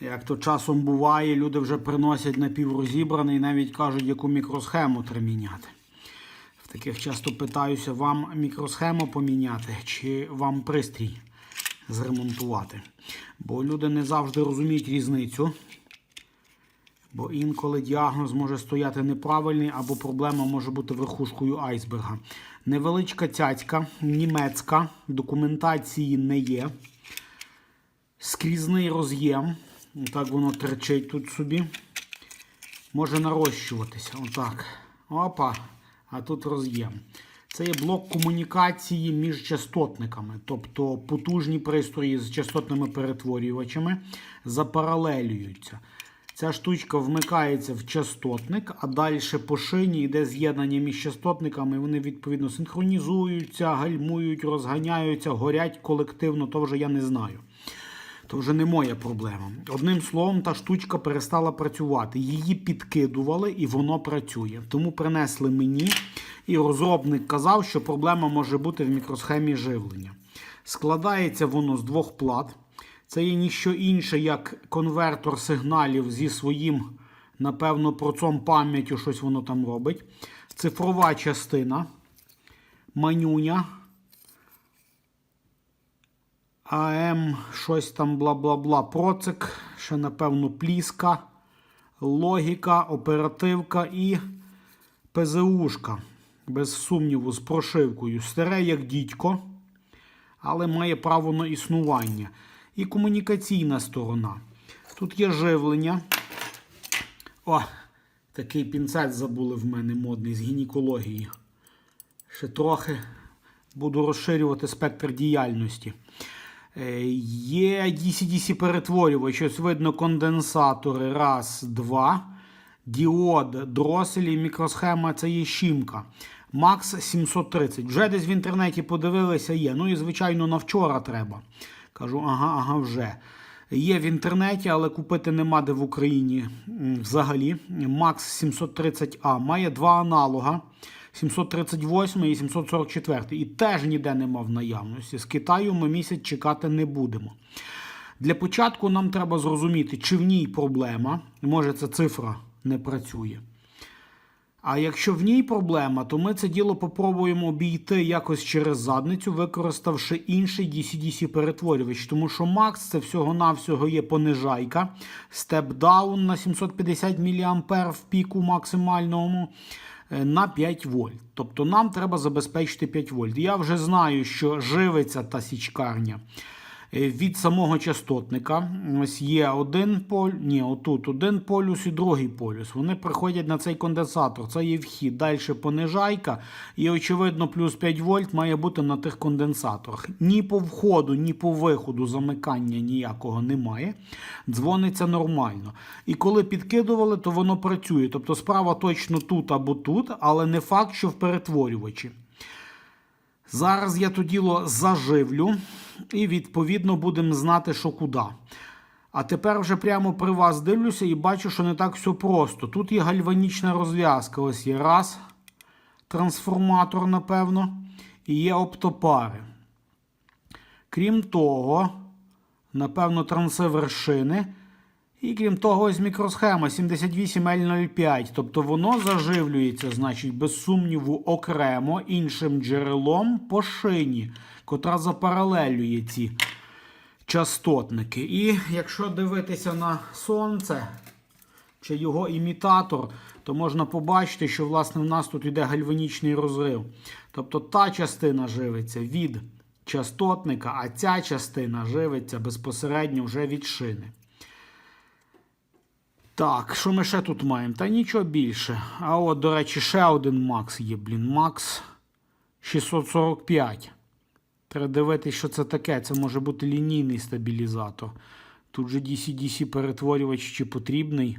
Як то часом буває, люди вже приносять напіврозібраний і навіть кажуть, яку мікросхему треба міняти. В таких часто питаюся, вам мікросхему поміняти чи вам пристрій зремонтувати. Бо люди не завжди розуміють різницю. Бо інколи діагноз може стояти неправильний, або проблема може бути верхушкою айсберга. Невеличка цяцька, німецька, документації не є. Скрізний роз'єм. Так воно терчить тут собі. Може нарощуватися. Отак. Опа. А тут роз'єм. Це є блок комунікації між частотниками, тобто потужні пристрої з частотними перетворювачами запаралелюються. Ця штучка вмикається в частотник, а далі по шині йде з'єднання між частотниками. Вони відповідно синхронізуються, гальмують, розганяються, горять колективно, то вже я не знаю. То вже не моя проблема. Одним словом, та штучка перестала працювати. Її підкидували і воно працює. Тому принесли мені, і розробник казав, що проблема може бути в мікросхемі живлення. Складається воно з двох плат. Це є ніщо інше, як конвертор сигналів зі своїм, напевно, процом пам'яттю, щось воно там робить. Цифрова частина, манюня. АМ, щось там бла-бла-бла, процик, ще, напевно, пліска, логіка, оперативка і ПЗУшка. Без сумніву, з прошивкою. Старе як дідько, але має право на існування. І комунікаційна сторона. Тут є живлення. О, такий пінцет забули в мене модний з гінекології. Ще трохи буду розширювати спектр діяльності. Е, Є DC-DC перетворювач, ось видно конденсатори. Раз, два. Діод, дроселі, мікросхема це є щімка. Макс 730. Вже десь в інтернеті подивилися, є. Ну і, звичайно, на вчора треба. Кажу, ага, ага, вже. Є в інтернеті, але купити нема де в Україні взагалі. Макс 730А має два аналога. 738 і 744. І теж ніде нема в наявності. З Китаю ми місяць чекати не будемо. Для початку нам треба зрозуміти, чи в ній проблема. Може, ця цифра не працює. А якщо в ній проблема, то ми це діло попробуємо обійти якось через задницю, використавши інший DC-DC перетворювач. Тому що Max це всього-навсього є понижайка, степ-даун на 750 мА в піку максимальному е, на 5 вольт. Тобто нам треба забезпечити 5 вольт. Я вже знаю, що живиться та січкарня від самого частотника. Ось є один полюс, ні, отут один полюс і другий полюс. Вони приходять на цей конденсатор. Це є вхід. Далі понижайка. І, очевидно, плюс 5 вольт має бути на тих конденсаторах. Ні по входу, ні по виходу замикання ніякого немає. Дзвониться нормально. І коли підкидували, то воно працює. Тобто справа точно тут або тут, але не факт, що в перетворювачі. Зараз я то діло заживлю і відповідно будемо знати, що куди. А тепер вже прямо при вас дивлюся і бачу, що не так все просто. Тут є гальванічна розв'язка. Ось є раз, трансформатор, напевно, і є оптопари. Крім того, напевно, трансивер шини. І крім того, ось мікросхема 78L05. Тобто воно заживлюється, значить, без сумніву, окремо іншим джерелом по шині, котра запаралелює ці частотники. І якщо дивитися на сонце чи його імітатор, то можна побачити, що власне в нас тут йде гальванічний розрив. Тобто та частина живиться від частотника, а ця частина живиться безпосередньо вже від шини. Так, що ми ще тут маємо? Та нічого більше. А от, до речі, ще один Макс є, блін. Макс 645. Треба дивитися, що це таке. Це може бути лінійний стабілізатор. Тут же DC-DC перетворювач чи потрібний.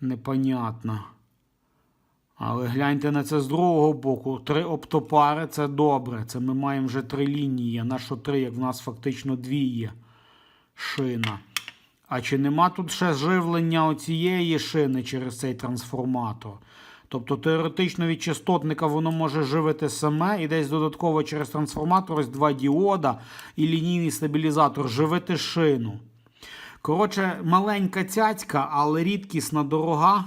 Непонятно. Але гляньте на це з другого боку. Три оптопари це добре. Це ми маємо вже три лінії. На що три, як в нас фактично дві є. Шина. А чи нема тут ще живлення оцієї шини через цей трансформатор? Тобто теоретично від частотника воно може живити саме і десь додатково через трансформатор ось два діода і лінійний стабілізатор живити шину. Коротше, маленька цяцька, але рідкісна дорога.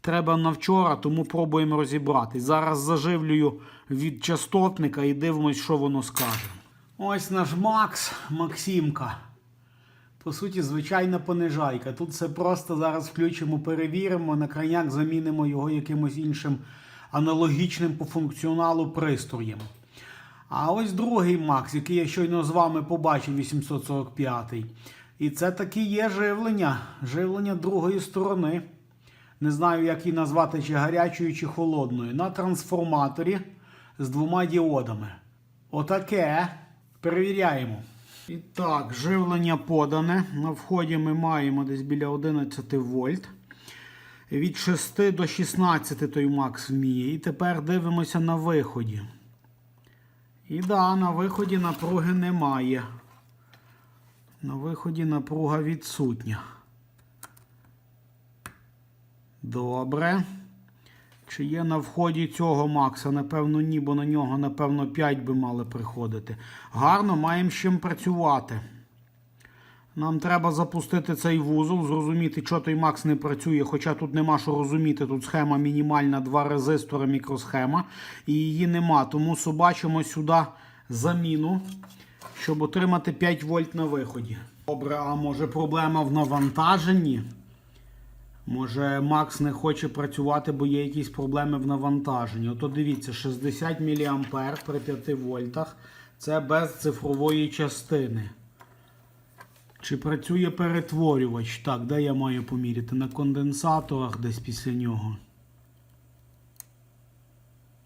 Треба на вчора, тому пробуємо розібратись. Зараз заживлюю від частотника і дивимось, що воно скаже. Ось наш Макс, Максимка. По суті, звичайна понижайка. Тут все просто зараз включимо, перевіримо, на крайняк замінимо його якимось іншим аналогічним по функціоналу пристроєм. А ось другий Макс, який я щойно з вами побачив, 845. І це таки є живлення. Живлення другої сторони. Не знаю, як її назвати, чи гарячою, чи холодною. На трансформаторі з двома діодами. Отаке. Перевіряємо. І так, живлення подане. На вході ми маємо десь біля 11 вольт. Від 6 до 16 той Макс вміє. І тепер дивимося на виході. І да, на виході напруги немає. На виході напруга відсутня. Добре. Чи є на вході цього Макса? Напевно, ні, бо на нього, напевно, 5 би мали приходити. Гарно, маємо з чим працювати. Нам треба запустити цей вузол, зрозуміти, що той Макс не працює, хоча тут нема що розуміти. Тут схема мінімальна, два резистори, мікросхема. І її нема. Тому собачимо сюди заміну, щоб отримати 5 вольт на виході. Добре, а може проблема в навантаженні? Може, Макс не хоче працювати, бо є якісь проблеми в навантаженні. Ото дивіться, 60 мА при 5 вольтах. Це без цифрової частини. Чи працює перетворювач? Так, де я маю поміряти? На конденсаторах десь після нього.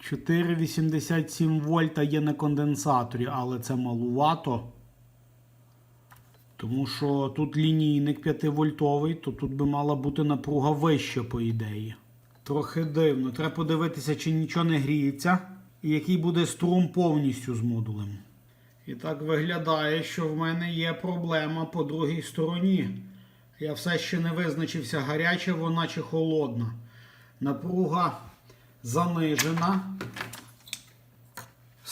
4,87 вольта є на конденсаторі, але це малувато. Тому що тут лінійник 5 вольтовий, то тут би мала бути напруга вища, по ідеї. Трохи дивно. Треба подивитися, чи нічого не гріється, і який буде струм повністю з модулем. І так виглядає, що в мене є проблема по другій стороні. Я все ще не визначився, гаряча вона чи холодна. Напруга занижена.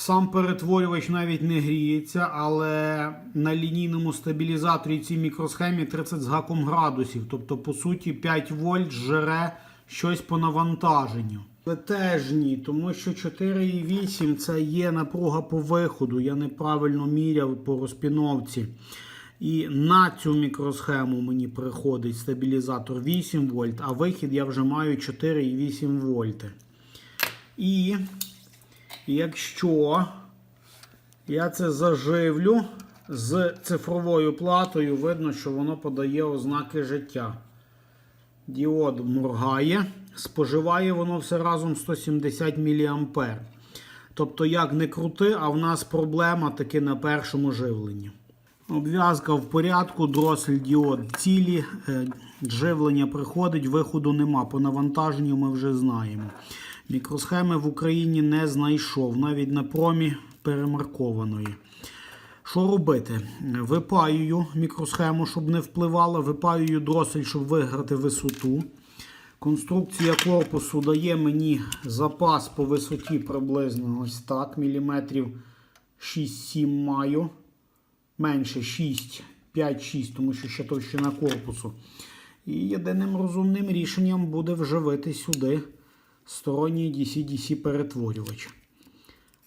Сам перетворювач навіть не гріється, але на лінійному стабілізаторі цій мікросхемі 30 з гаком градусів. Тобто, по суті, 5 вольт жере щось по навантаженню. Але теж ні, тому що 4,8 це є напруга по виходу. Я неправильно міряв по розпіновці. І на цю мікросхему мені приходить стабілізатор 8 вольт, а вихід я вже маю 4,8 вольти. І якщо я це заживлю з цифровою платою, видно, що воно подає ознаки життя. Діод моргає, споживає воно все разом 170 мА. Тобто, як не крути, а в нас проблема таки на першому живленні. Обв'язка в порядку, дросель діод цілі, е, живлення приходить, виходу нема. По навантаженню ми вже знаємо. Мікросхеми в Україні не знайшов, навіть на промі перемаркованої. Що робити? Випаюю мікросхему, щоб не впливала, випаюю дросель, щоб виграти висоту. Конструкція корпусу дає мені запас по висоті приблизно ось так, міліметрів 6-7 маю. Менше 6, 5-6, тому що ще товщина корпусу. І єдиним розумним рішенням буде вживити сюди сторонній DC-DC перетворювач.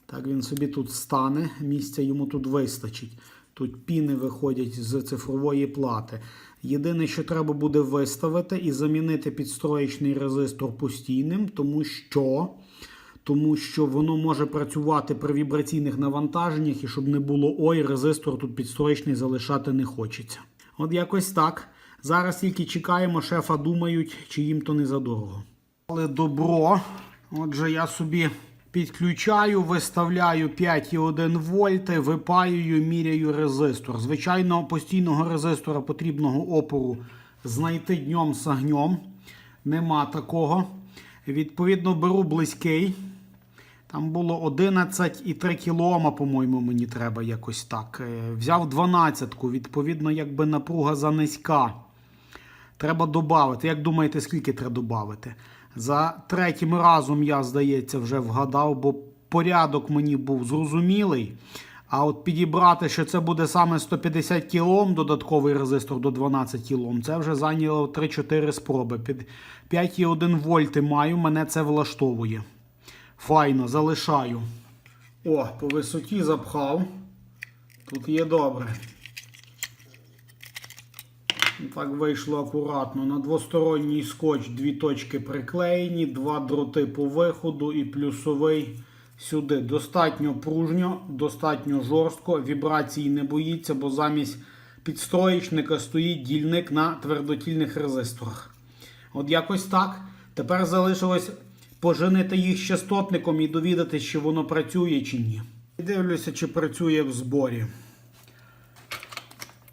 Так, він собі тут стане, місця йому тут вистачить. Тут піни виходять з цифрової плати. Єдине, що треба буде виставити і замінити підстроєчний резистор постійним, тому що, тому що воно може працювати при вібраційних навантаженнях і щоб не було ой, резистор тут підстроєчний залишати не хочеться. От якось так. Зараз тільки чекаємо, шефа думають, чи їм то не задорого. Але добро. Отже, я собі підключаю, виставляю 5,1 вольти, випаюю, міряю резистор. Звичайно, постійного резистора потрібного опору знайти днем з огнем. Нема такого. Відповідно, беру близький. Там було 11,3 кілома, по-моєму, мені треба якось так. Е, Взяв 12-ку, відповідно, якби напруга занизька. Треба додати. Як думаєте, скільки треба додати? За третім разом я, здається, вже вгадав, бо порядок мені був зрозумілий. А от підібрати, що це буде саме 150 кілом, додатковий резистор до 12 кілом, це вже зайняло 3-4 спроби. Під 5,1 вольти маю, мене це влаштовує. Файно, залишаю. О, по висоті запхав. Тут є добре. Так вийшло акуратно. На двосторонній скотч дві точки приклеєні, два дроти по виходу і плюсовий сюди. Достатньо пружньо, достатньо жорстко. Вібрації не боїться, бо замість підстроєчника стоїть дільник на твердотільних резисторах. От якось так. Тепер залишилось поженити їх частотником і довідатися, чи воно працює чи ні. Дивлюся, чи працює в зборі.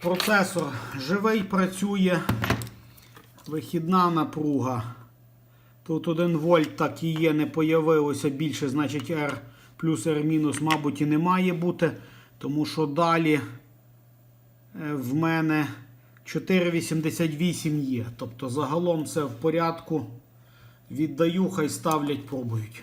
Процесор живий працює. Вихідна напруга. Тут 1 вольт так і є, не появилося більше, значить R плюс R мінус, мабуть, і не має бути. Тому що далі е, в мене 4,88 є. Тобто загалом все в порядку. Віддаю, хай ставлять, пробують.